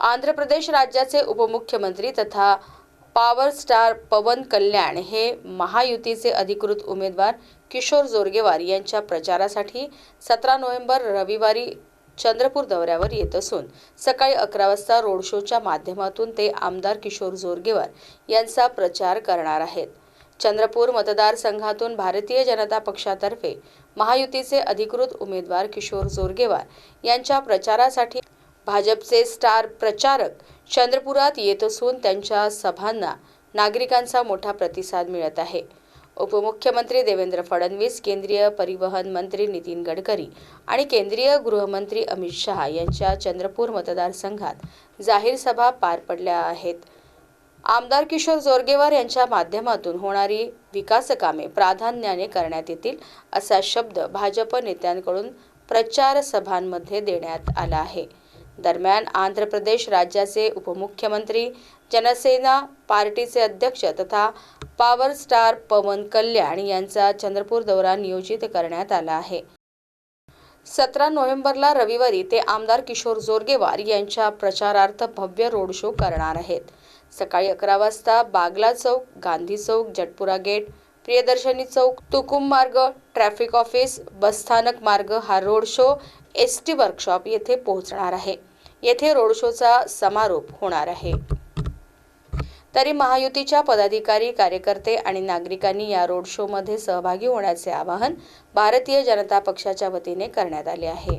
आंध्र प्रदेश राज्याचे उपमुख्यमंत्री तथा पॉवर स्टार पवन कल्याण हे महायुतीचे अधिकृत उमेदवार किशोर जोरगेवार यांच्या प्रचारासाठी सतरा नोव्हेंबर रविवारी चंद्रपूर दौऱ्यावर येत असून सकाळी अकरा वाजता रोड शोच्या माध्यमातून ते आमदार किशोर जोरगेवार यांचा प्रचार करणार आहेत. चंद्रपूर मतदारसंघातून भारतीय जनता पक्षातर्फे महायुतीचे अधिकृत उमेदवार किशोर जोरगेवार यांच्या प्रचारासाठी भाजपचे स्टार प्रचारक चंद्रपुरात येत असून त्यांच्या सभांना नागरिकांचा मोठा प्रतिसाद मिळत आहे. उपमुख्यमंत्री देवेंद्र फडणवीस केंद्रीय परिवहन मंत्री नितीन गडकरी आणि केंद्रीय गृहमंत्री अमित शहा यांच्या चंद्रपूर मतदारसंघात जाहीर सभा पार पडल्या आहेत. आमदार किशोर जोरगेवार यांच्या माध्यमातून होणारी विकासकामे प्राधान्याने करण्यात येतील असा शब्द भाजप नेत्यांकडून प्रचार सभांमध्ये देण्यात आला आहे. दरम्यान आंध्र प्रदेश राज्याचे उपमुख्यमंत्री जनसेना पार्टीचे अध्यक्ष तथा पॉवर स्टार पवन कल्याण यांचा चंद्रपूर दौरा नियोजित करण्यात आला आहे. सतरा नोव्हेंबरला रविवारी ते आमदार किशोर जोरगेवार यांच्या प्रचारार्थ भव्य रोड शो करणार आहेत. सकाळी अकरा वाजता बागला चौक गांधी चौक जटपुरा गेट प्रियदर्शनी चौक तुकुम मार्ग ट्रॅफिक ऑफिस बसस्थानक मार्ग हा road show S T workshop येथे पोहोचणार आहे. येथे रोड शोचा समारोप होणार आहे. तरी महायुतीच्या पदाधिकारी कार्यकर्ते आणि नागरिकांनी या रोड शोमध्ये सहभागी होण्याचे आवाहन भारतीय जनता पक्षाच्या वतीने करण्यात आले आहे.